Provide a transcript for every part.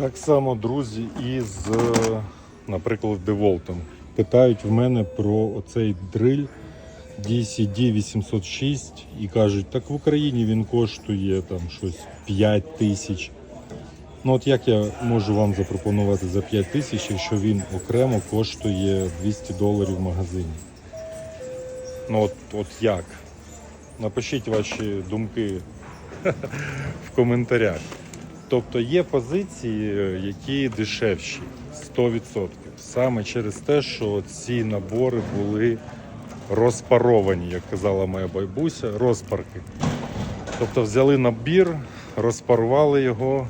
Так само, друзі, і з, е, наприклад, Деволтом. Питають в мене про оцей дриль DCD 806 і кажуть, так в Україні він коштує там щось 5 тисяч. Ну от як я можу вам запропонувати за 5 тисяч, якщо він окремо коштує 200 доларів в магазині? Ну от, от як? Напишіть ваші думки в коментарях. Тобто є позиції, е, які дешевші 100%. Саме через те, що ці набори були розпаровані, як казала моя бабуся, розпарки. Тобто взяли набір, розпарували його.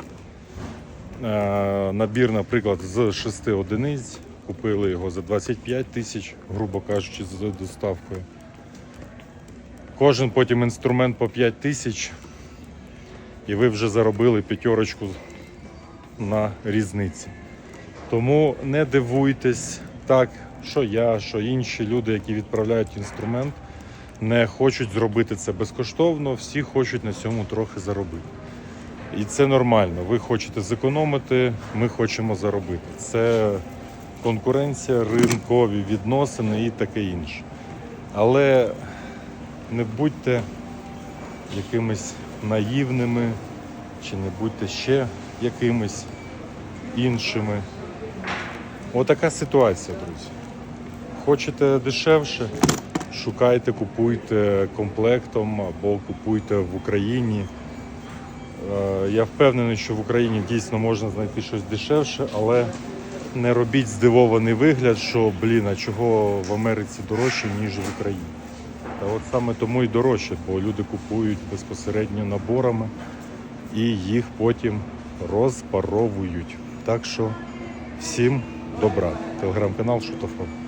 Е, Набір, наприклад, з 6 одиниць. Купили його за 25 тисяч, грубо кажучи, з доставкою. Кожен потім інструмент по 5 тисяч, і ви вже заробили п'ятерочку на різниці. Тому не дивуйтесь так, що я, що інші люди, які відправляють інструмент, не хочуть зробити це безкоштовно, всі хочуть на цьому трохи заробити. І це нормально. Ви хочете зекономити, ми хочемо заробити. Це конкуренція, ринкові відносини і таке інше. Але не будьте якимись наївними, чи не будьте ще якимись іншими. Отака ситуація, друзі. Хочете дешевше, шукайте, купуйте комплектом або купуйте в Україні. Е, Я впевнений, що в Україні дійсно можна знайти щось дешевше, але не робіть здивований вигляд, що блін, а чого в Америці дорожче, ніж в Україні. Та от саме тому і дорожче, бо люди купують безпосередньо наборами і їх потім розпаровують. Так що всім добра. Телеграм-канал Шутофон.